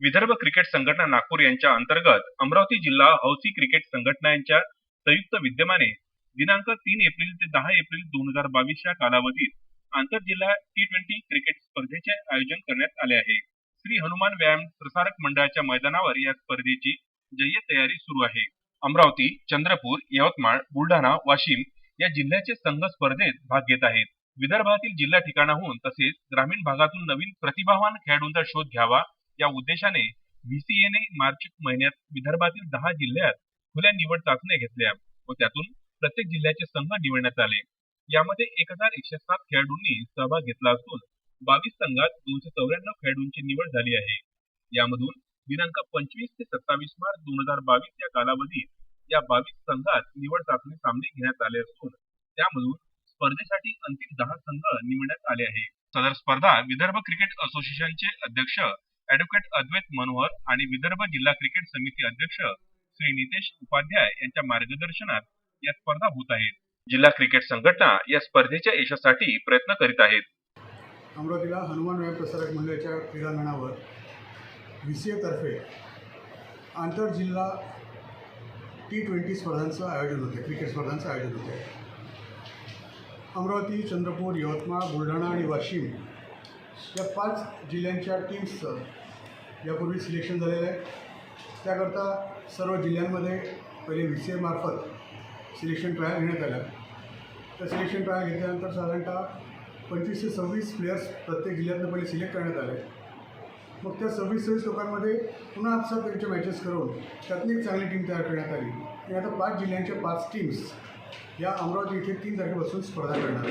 Vidarbha cricket संघटना नागपूर यांच्या अंतर्गत अमरावती जिल्हा हौसी क्रिकेट संघटना यांच्या संयुक्त विद्यमाने दिनांक तीन एप्रिल ते दहा एप्रिल दोन हजार बावीस या कालावधीत आंतरजिल्हा टी ट्वेंटी क्रिकेट स्पर्धेचे आयोजन करण्यात आले आहे. श्री हनुमान व्यायाम प्रसारक मंडळाच्या मैदानावर या स्पर्धेची जय्य तयारी सुरू आहे. अमरावती चंद्रपूर यवतमाळ बुलढाणा वाशिम या जिल्ह्याचे संघ स्पर्धेत भाग घेत आहेत. विदर्भातील जिल्हा ठिकाणाहून तसेच ग्रामीण भागातून नवीन प्रतिभावान खेळाडूंचा शोध घ्यावा या उद्देशाने व्हीसीएने मार्च महिन्यात विदर्भातील दहा जिल्ह्यात खुल्या निवड चाचण्या घेतल्या व त्यातून प्रत्येक जिल्ह्याचे संघ निवडण्यात आले. यामध्ये एक हजार एकशे सात खेळाडूंनी सहभाग घेतला असून बावीस संघात दोनशे चौऱ्याण्णव खेळाडूंची निवड झाली आहे. यामधून दिनांक पंचवीस ते सत्तावीस मार्च दोन हजार बावीस या कालावधीत या बावीस संघात निवड चाचणी सामने घेण्यात आले असून त्यामधून स्पर्धेसाठी अंतिम दहा संघ निवडण्यात आले आहे. सदर स्पर्धा विदर्भ क्रिकेट असोसिएशनचे अध्यक्ष अॅडव्होकेट अद्वैत मनोहर आणि विदर्भ जिल्हा क्रिकेट समिती अध्यक्ष श्री नितेश उपाध्याय यांच्या मार्गदर्शनात या स्पर्धा होत आहेत. जिल्हा क्रिकेट संघटना या स्पर्धेच्या यशासाठी प्रयत्न करीत आहेत. अमरावतीला हनुमान व्यायाम प्रसारक मंडळाच्या क्रीडांगणावर व्ही सी एतर्फे आंतरजिल्हा टी ट्वेंटी स्पर्धांचं आयोजन होते क्रिकेट स्पर्धांचं आयोजन होते. अमरावती चंद्रपूर यवतमाळ बुलढाणा आणि वाशिम या पाच जिल्ह्यांच्या टीम्सचं यापूर्वी सिलेक्शन झालेलं आहे. त्याकरता सर्व जिल्ह्यांमध्ये पहिले व्ही सी एमार्फत सिलेक्शन ट्रायल घेण्यात आल्या त्या सिलेक्शन ट्रायल घेतल्यानंतर साधारणतः पंचवीस ते सव्वीस प्लेयर्स प्रत्येक जिल्ह्यातनं पहिले सिलेक्ट करण्यात आले. मग त्या सव्वीस सव्वीस लोकांमध्ये पुन्हा आजचा त्यांच्या मॅचेस करून त्यातली एक चांगली टीम तयार करण्यात आली. आणि आता पाच जिल्ह्यांच्या पाच टीम्स या अमरावती इथे तीन तारखेपासून स्पर्धा करणार.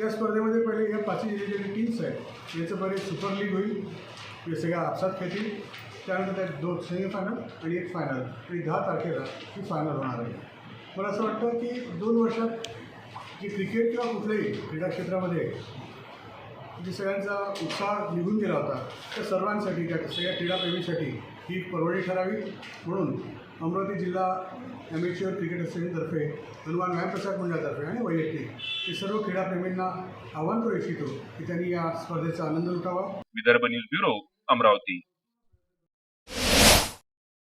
या स्पर्धेमध्ये पहिले या पाचही जिल्ह्याच्या जे टीम्स आहेत. याचं पहिले सुपर लीग होईल. हे सगळ्या आपसात खेळतील. त्यानंतर त्यात दोन सेमीफायनल आणि एक फायनल आणि दहा तारखेला ही फायनल होणार आहे. मला असं वाटतं की दोन वर्षात जे क्रिकेट किंवा कुठल्याही क्रीडा क्षेत्रामध्ये जे सगळ्यांचा उत्साह निघून गेला होता त्या सर्वांसाठी त्या सगळ्या क्रीडाप्रेमीसाठी ही परवडी ठरावी म्हणून अमरावती जिल्हा ॲमेच्युअर क्रिकेट असोसिएशनतर्फे हनुमान व्यायाम मंडळातर्फे आणि वैयक्तिक हे सर्व क्रीडाप्रेमींना आव्हान करू इच्छितो की त्यांनी या स्पर्धेचा आनंद लुटावा. Vidarbha news bureau Amravati.